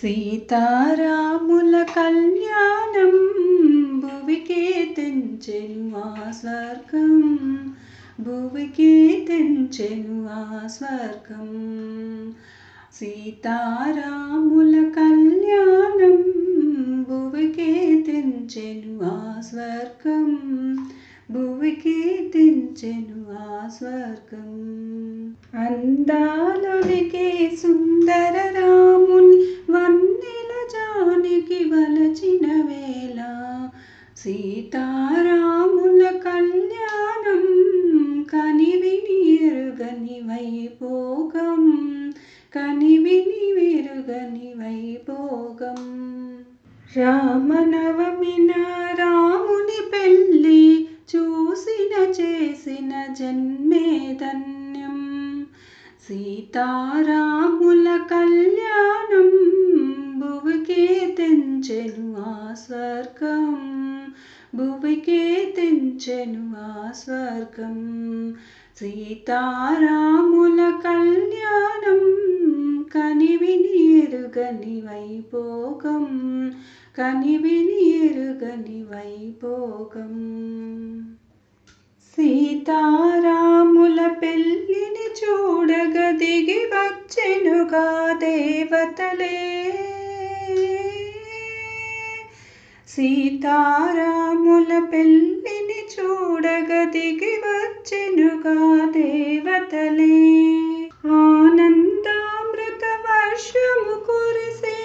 సీతారాముల కళ్యాణం భువికే తెంచెను ఆ స్వర్గం భువికే తెంచెను ఆ స్వర్గం. సీతారాముల కళ్యాణం భువికే తెంచెను ఆ స్వర్గం భువికే తెంచెను ఆ స్వర్గం. అందాలొలికే సుందర సీతారాముల కళ్యాణం కనివిని ఎరుగని వైభోగం కనివిని వెరుగని వైభోగం. రామనవమిన రాముని పెళ్ళి చూసిన చేసిన జన్మే ధన్యం. సీతారాముల కళ్యాణం భువికే తెంచెను ఆ స్వర్గం. భువికే తెంచెను ఆ స్వర్గం. సీతారాముల కళ్యాణం కనివిని ఎరుగని వైభోగం కనివిని ఎరుగని వైభోగం. సీతారాముల పెళ్ళిని చూడగ దిగి వచ్చెనుగా దేవతలే. సీతారాముల పెళ్ళిని చూడగ దిగి వచ్చినుగా దేవతలే. ఆనందామృత వర్షము కురిసే.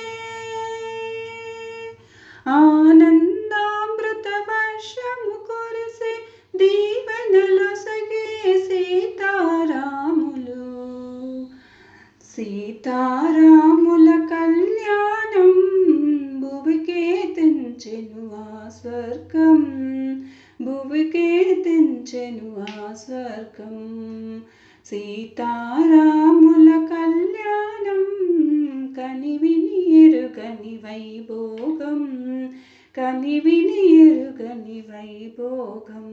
ఆనందామృత వర్షము కురిసే దీవెనలు సగే సీతారాములు. సీతారాము భువికే తెంచెను ఆ స్వర్గం. సీతారాముల కళ్యాణం కనివిని ఎరుగని వైభోగం కనివిని ఎరుగని వైభోగం.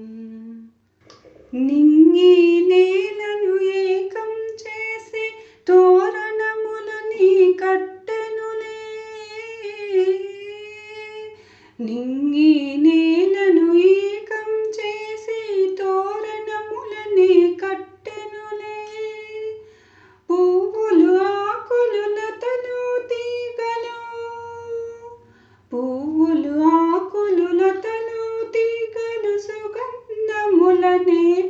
నింగి నేలను ఏకం చేసి తో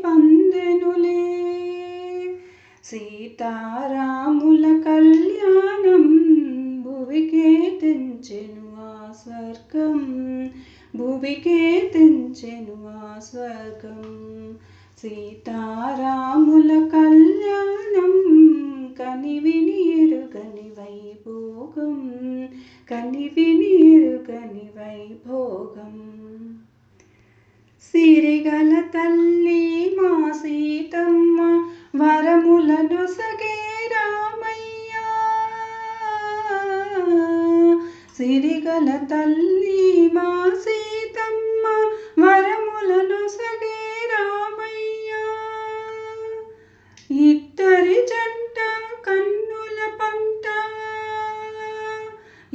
పందెనులే. సీతారాముల కళ్యాణం భువికే తెంచెను ఆ స్వర్గం. భువికే తెంచెను ఆ స్వర్గం సీతారాముల కళ్యాణం కనివిని ఎరుగని వైభోగం కనివిని ఎరుగని వైభోగం. సిరిగల తల్లి మా సీతమ్మ వరములను సగే రామయ్య. సిరిగల తల్లి మా సీతమ్మ వరములను సగే రామయ్య. ఇద్దరి జంట కన్నుల పంట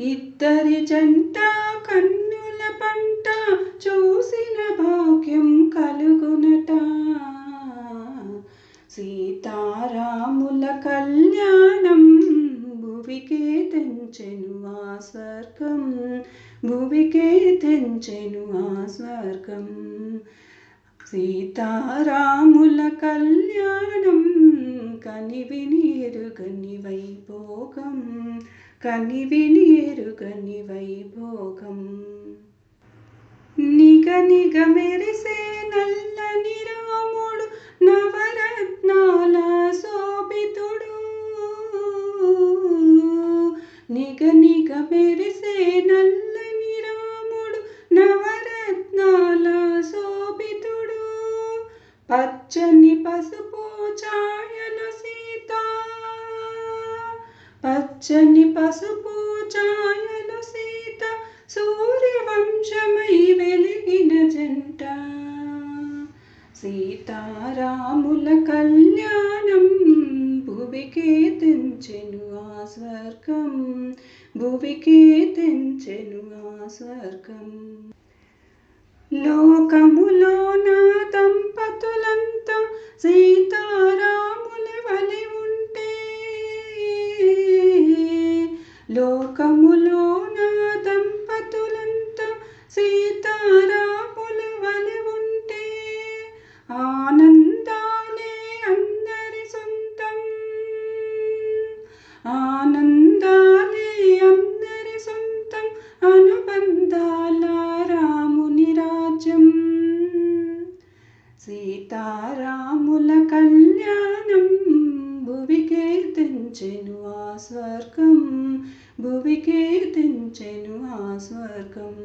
ఇద్దరి జంట కన్నుల పంట చూసిన భాగ్యం కలుగునట సీతారాముల కళ్యాణం భువికే తెంచెను ఆ స్వర్గం భువికే తెంచెను ఆ స్వర్గం. సీతారాముల కళ్యాణం కనివిని ఎరుగని వైభోగం కనివిని ఎరుగని వైభోగం నిగ నిగ మెరిసే నల్లని రాముడు నవరత్నాల సో నిగ నిగ మెరిసే నల్లని రాముడు నవరత్నాల శోభితుడు పచ్చని పసుపు ఛాయలు సీత. పచ్చని పసుపు ఛాయలు సీత సూర్యవంశమై వెలిగిన జంట. సీతారాముల కళ్యాణం భువికే తెంచెను ఆ స్వర్గం భువికే తెంచెను ఆ స్వర్గం. లోకములో నా దంపతులంతా సీతారాముల వలి ఉంటే. లోకములో సీతారాముల కళ్యాణం భువికే తెంచెను ఆ స్వర్గం భువికే తెంచెను ఆ స్వర్గం.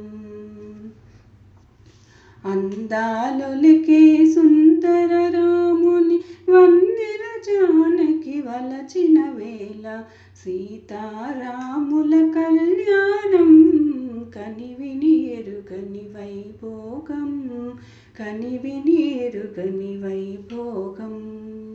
అందాలొలికే సుందర రాముని వన్నెల జానకి వలచిన వేళ సీతారాముల కళ్యాణం కనివిని ఎరుగని వైభోగం. కనివిని ఎరుగని వైభోగం.